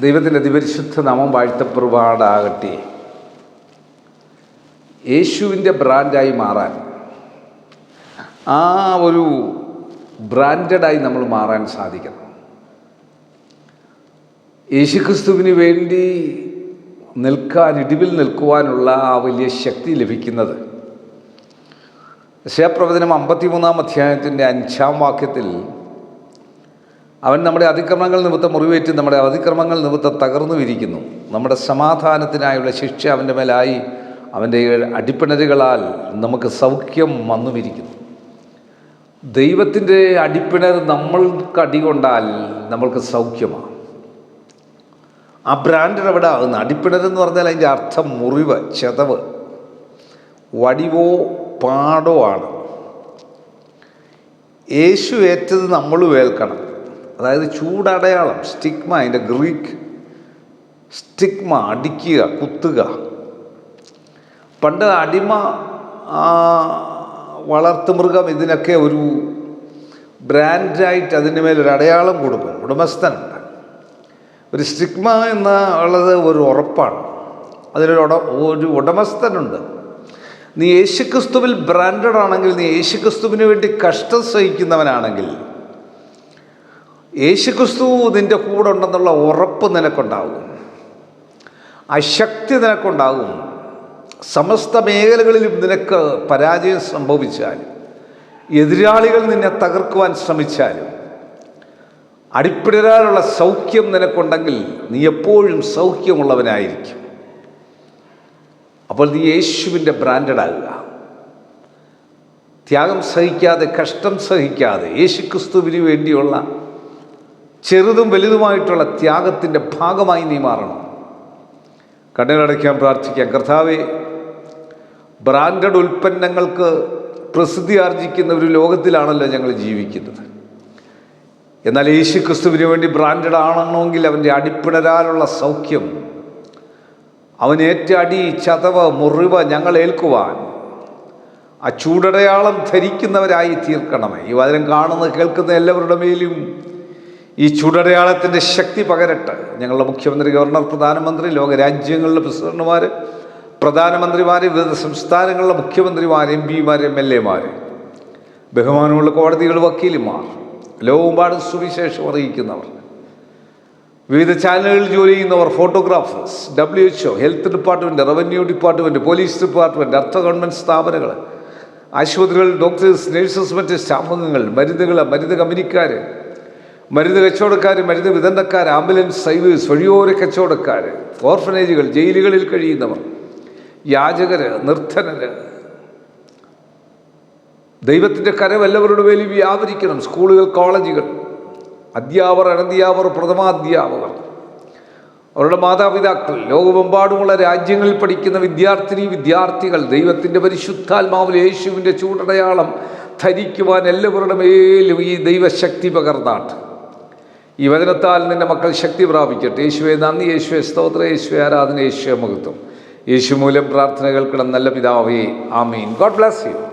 ദൈവത്തിന്റെ അതിപരിശുദ്ധ നാമം വാഴ്ത്തപ്പെറുപാടാകട്ടെ യേശുവിന്റെ ബ്രാൻഡായി മാറാൻ ആ ഒരു ബ്രാൻഡായി നമ്മൾ മാറാൻ സാധിക്കണം. യേശുക്രിസ്തുവിന് വേണ്ടി നിൽക്കാൻ ഇടിവിൽ നിൽക്കുവാനുള്ള ആ വലിയ ശക്തി ലഭിക്കുന്നത്. ശേപ്രവചനം അമ്പത്തിമൂന്നാം അധ്യായത്തിന്റെ അഞ്ചാം വാക്യത്തിൽ അവൻ നമ്മുടെ അതിക്രമങ്ങൾ നിമിത്തം മുറിവേറ്റ് നമ്മുടെ അതിക്രമങ്ങൾ നിമിത്തം തകർന്നു ഇരിക്കുന്നു നമ്മുടെ സമാധാനത്തിനായുള്ള ശിക്ഷ അവന്റെ മേലായി അവന്റെ അടിപ്പിണരുകളാൽ നമുക്ക് സൗഖ്യം വന്നുമിരിക്കുന്നു ദൈവത്തിന്റെ അടിപ്പിണർ നമ്മൾക്ക് അടികൊണ്ടാൽ നമ്മൾക്ക് സൗഖ്യമാണ് ആ ബ്രാൻഡ് എവിടെ ആകുന്നു അടിപ്പിണർ എന്ന് പറഞ്ഞാൽ അതിന്റെ അർത്ഥം മുറിവ് ചെതവ്. വടിവോ പാടോ ആണ്. യേശു ഏറ്റത് നമ്മൾ വേൽക്കണം അതായത് ചൂടടയാളം സ്റ്റിഗ്മ അതിന്റെ ഗ്രീക്ക് സ്റ്റിഗ്മ അടിക്കുക കുത്തുക. പണ്ട് അടിമ വളർത്തു വളർത്തുമൃഗം ഇതിനൊക്കെ ഒരു ബ്രാൻഡായിട്ട് അതിന്റെ മേലൊരു അടയാളം കൊടുക്കും ഉടമസ്ഥനുണ്ട്. ഒരു സ്റ്റിഗ്മ എന്ന് ഉള്ളത് ഒരു ഉറപ്പാണ്. അതിലൊരു ഉട ഒരു ഉടമസ്ഥനുണ്ട്. നീ യേശുക്രിസ്തുവിൽ ബ്രാൻഡഡ് ആണെങ്കിൽ നീ യേശുക്രിസ്തുവിന് വേണ്ടി കഷ്ടം സഹിക്കുന്നവനാണെങ്കിൽ യേശുക്രിസ്തു നിന്റെ കൂടെ ഉണ്ടെന്നുള്ള ഉറപ്പ് നിനക്കുണ്ടാകും. ആ ശക്തി നിനക്കുണ്ടാകും. സമസ്ത മേഖലകളിലും നിനക്ക് പരാജയം സംഭവിച്ചാലും എതിരാളികൾ നിന്നെ തകർക്കുവാൻ ശ്രമിച്ചാലും അടിപ്പിടരാനുള്ള സൗഖ്യം നിനക്കുണ്ടെങ്കിൽ നീ എപ്പോഴും സൗഖ്യമുള്ളവനായിരിക്കും. അപ്പോൾ നീ യേശുവിന്റെ ബ്രാൻഡഡാകുക. ത്യാഗം സഹിക്കാതെ കഷ്ടം സഹിക്കാതെ യേശുക്രിസ്തുവിന് വേണ്ടിയുള്ള ചെറുതും വലുതുമായിട്ടുള്ള ത്യാഗത്തിന്റെ ഭാഗമായി നീ മാറണം. കണ്ണുകളടയ്ക്കാൻ പ്രാർത്ഥിക്കാം. കർത്താവെ ബ്രാൻഡഡ് ഉൽപ്പന്നങ്ങൾക്ക് പ്രസിദ്ധി ആർജിക്കുന്ന ഒരു ലോകത്തിലാണല്ലോ ഞങ്ങൾ ജീവിക്കുന്നത്. എന്നാൽ യേശു ക്രിസ്തുവിന് വേണ്ടി ബ്രാൻഡഡ് ആണെന്നെങ്കിൽ അവന്റെ അടിപ്പിണരാനുള്ള സൗഖ്യം അവനേറ്റ അടി ചതവ് മുറിവ് ഞങ്ങൾ ഏൽക്കുവാൻ ആ ചൂടടയാളം ധരിക്കുന്നവരായി തീർക്കണമേ. ഈ വചനം കാണുന്ന കേൾക്കുന്ന എല്ലാവരുടെ മേലും ഈ ചൂടടയാളത്തിന്റെ ശക്തി പകരട്ടെ. ഞങ്ങളുടെ മുഖ്യമന്ത്രി ഗവർണർ പ്രധാനമന്ത്രി ലോകരാജ്യങ്ങളിലെ പ്രസിഡന്റുമാർ പ്രധാനമന്ത്രിമാർ വിവിധ സംസ്ഥാനങ്ങളിലെ മുഖ്യമന്ത്രിമാർ എം പിമാർ എം എൽ എമാർ ബഹുമാനമുള്ള കോടതികൾ വക്കീലുമാർ ലോകമെമ്പാടും സുവിശേഷം അറിയിക്കുന്നവർ വിവിധ ചാനലുകളിൽ ജോലി ചെയ്യുന്നവർ photographers W H health department revenue department police department അർത്ഥ ഗവൺമെന്റ് സ്ഥാപനങ്ങൾ ആശുപത്രികൾ ഡോക്ടേഴ്സ് നഴ്സസ് മറ്റ് സ്റ്റാഫംഗങ്ങൾ മരുന്നുകൾ മരുന്ന് കമ്പനിക്കാർ മരുന്ന് കച്ചവടക്കാർ മരുന്ന് വിതരണക്കാർ ആംബുലൻസ് സർവീസ് വഴിയോര കച്ചവടക്കാർ ഓർഫനേജുകൾ ജയിലുകളിൽ കഴിയുന്നവർ യാചകർ നിർദ്ധനർ ദൈവത്തിന്റെ കരം എല്ലാവരുടെ മേലും വ്യാപരിക്കണം സ്കൂളുകൾ കോളേജുകൾ അധ്യാപകർ അനധ്യാപകർ പ്രഥമാധ്യാപകർ അവരുടെ മാതാപിതാക്കൾ ലോകമെമ്പാടുമുള്ള രാജ്യങ്ങളിൽ പഠിക്കുന്ന വിദ്യാർത്ഥിനി വിദ്യാർത്ഥികൾ ദൈവത്തിന്റെ പരിശുദ്ധാത്മാവിൽ യേശുവിന്റെ ചൂടടയാളം ധരിക്കുവാൻ എല്ലാവരുടെ മേലും ഈ ദൈവശക്തി പകർന്നാട്ട്. ഈ വചനത്താൽ നിന്റെ മക്കൾ ശക്തി പ്രാപിക്കട്ടെ. യേശുവെ നന്ദി യേശുവെ സ്തോത്ര യേശുവെ ആരാധന യേശുവെ മഹത്വം. യേശു മൂലം പ്രാർത്ഥനകൾക്കിടം നല്ല പിതാവേ ആമീൻ. God bless you.